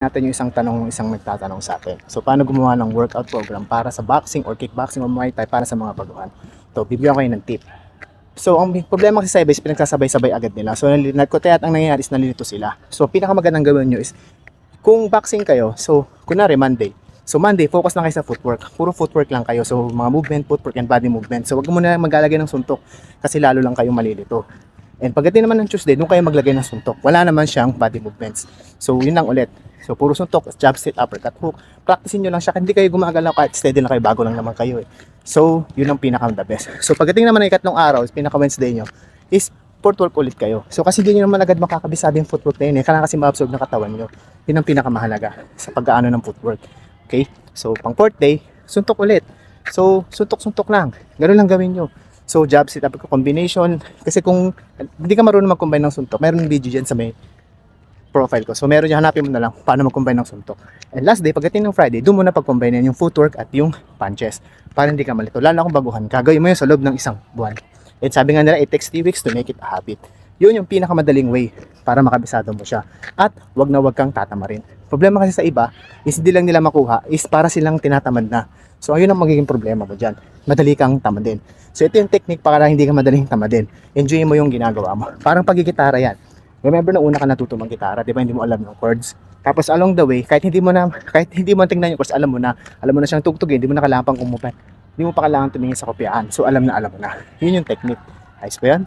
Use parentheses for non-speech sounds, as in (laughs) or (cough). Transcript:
natin yung isang tanong, isang nagtatanong sa akin. So, paano gumawa ng workout program para sa boxing or kickboxing or Muay Thai para sa mga baguhan? So, bibigyan ko kayo ng tip. So, ang problema kasi sa iba is pinagsasabay-sabay agad nila. So, nagkutayat ang nangyayari is nalilito sila. So, pinakamagandang gawin nyo is, kung boxing kayo, so, kunwari Monday, So Monday, focus lang kayo sa footwork. Puro footwork lang kayo. So mga movement, footwork, and body movement. So wag mo na maglalagay ng suntok kasi lalo lang kayo malilito. And pagdating naman ng Tuesday, doon kayo maglagay ng suntok. Wala naman siyang body movements. So yun lang ulit. So puro suntok, jab, sit, uppercut, hook. Practicein nyo lang siya. Hindi kayo gumagalaw kahit steady lang kayo. Bago lang naman kayo eh. So yun ang pinaka the best. So pagdating naman ng ikatlong araw, pinaka Wednesday nyo, is footwork ulit kayo. So kasi hindi nyo naman agad makakabisado yung footwork na yun eh. Kailangan kasi ma-absorb ng katawan nyo. Yun ang pinakamahalaga sa pag-aano ng footwork. Okay? So, pang fourth day, suntok ulit. So, suntok-suntok lang. Ganun lang gawin nyo. So, jab, sit up, combination. Kasi kung hindi ka marunong mag-combine ng suntok, meron video dyan sa may profile ko. So, meron dyan, hanapin mo na lang paano mag-combine ng suntok. And last day, pagdating ng Friday, doon mo na pag-combine yung footwork at yung punches. Para hindi ka malito. Lalo kung baguhan ka. Gawin mo yun sa loob ng isang buwan. At sabi nga nila, it takes 3 weeks to make it a habit. Yun yung pinakamadaling way para makabisado mo siya. At wag na wag kang tatamarin. Problema kasi sa iba is hindi lang nila makuha is para silang tinatamad na. So ayun ang magiging problema mo dyan. Madali kang tamadin. So ito yung technique para hindi ka madaling tamadin. Enjoy mo yung ginagawa mo. (laughs) Parang pagigitara yan. Remember na una ka natuto mag-gitara, di ba hindi mo alam yung chords. Tapos along the way, kahit hindi mo na (laughs) kahit hindi mo tingnan yung chords, alam mo na, alam mo na siyang tugtugin, hindi mo na kailangan pang umupan. Hindi mo pa kailangan tumingin sa kopyaan. So alam na alam mo na. Yun yung technique. Ayos ba yan?